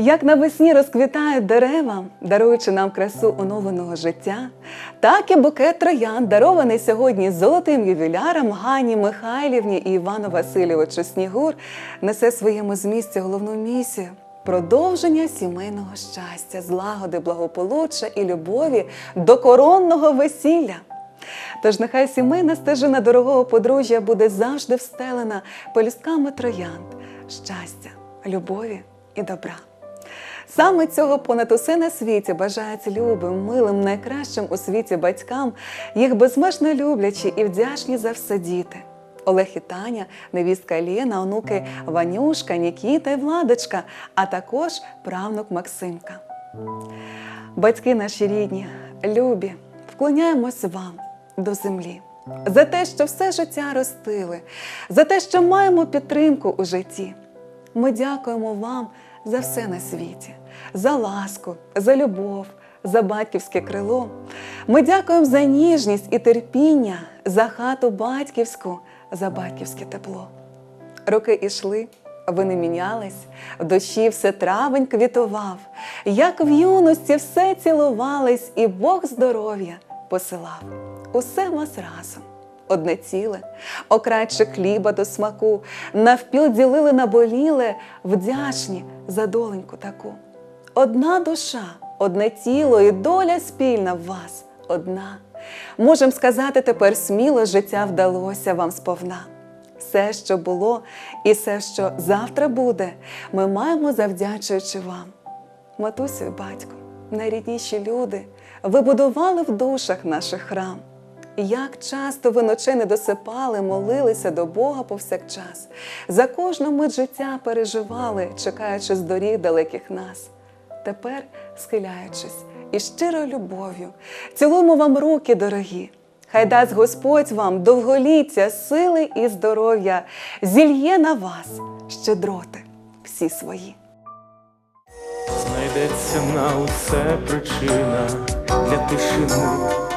Як навесні розквітають дерева, даруючи нам красу оновленого життя, так і букет троян, дарований сьогодні золотим ювілярам Гані Михайлівні і Івану Васильовичу Снігур, несе своєму змісті головну місію продовження сімейного щастя, злагоди, благополуччя і любові до коронного весілля. Тож нехай сімейна стежина дорогого подружжя буде завжди встелена пелюстками троянд, щастя, любові і добра. Саме цього понад усе на світі бажається любим, милим, найкращим у світі батькам, їх безмежно люблячі і вдячні за все діти. Олег і Таня, невістка Лєна, онуки Ванюшка, Нікіта і Владочка, а також правнук Максимка. Батьки наші рідні, любі, вклоняємось вам до землі. За те, що все життя ростили, за те, що маємо підтримку у житті. Ми дякуємо вам за все на світі, за ласку, за любов, за батьківське крило. Ми дякуємо за ніжність і терпіння, за хату батьківську, за батьківське тепло. Роки ішли, ви не мінялись, в душі все травень квітував, як в юності все цілувались, і Бог здоров'я посилав. Усе вас разом, одне ціле, окрайче хліба до смаку, навпіл ділили наболіле, вдячні за доленьку таку. Одна душа, одне тіло і доля спільна в вас одна. Можем сказати тепер сміло, життя вдалося вам сповна. Все, що було, і все, що завтра буде, ми маємо завдячуючи вам. Матусю і батько, найрідніші люди, ви будували в душах наших храм. Як часто ви ночей не досипали, молилися до Бога повсякчас, за кожну мить життя переживали, чекаючи з доріг далеких нас. Тепер, схиляючись і щирою любов'ю, цілуємо вам руки, дорогі. Хай дасть Господь вам довголіття, сили і здоров'я, зільє на вас щедроти всі свої. Знайдеться на усе причина для тишини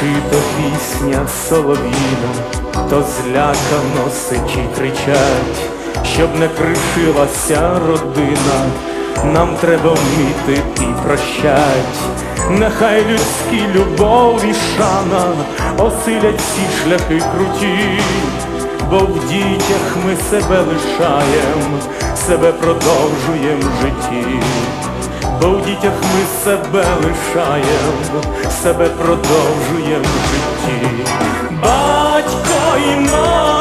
Душі то пісня солов'їна, то злякано сичі кричать, щоб не кришилася родина, нам треба вміти і прощать. Нехай людські любов і шана осилять всі шляхи круті, бо в дітях ми себе лишаєм, себе продовжуєм в житті. Бо в дітях ми себе лишаєм, себе продовжуєм в житті. Батько і мати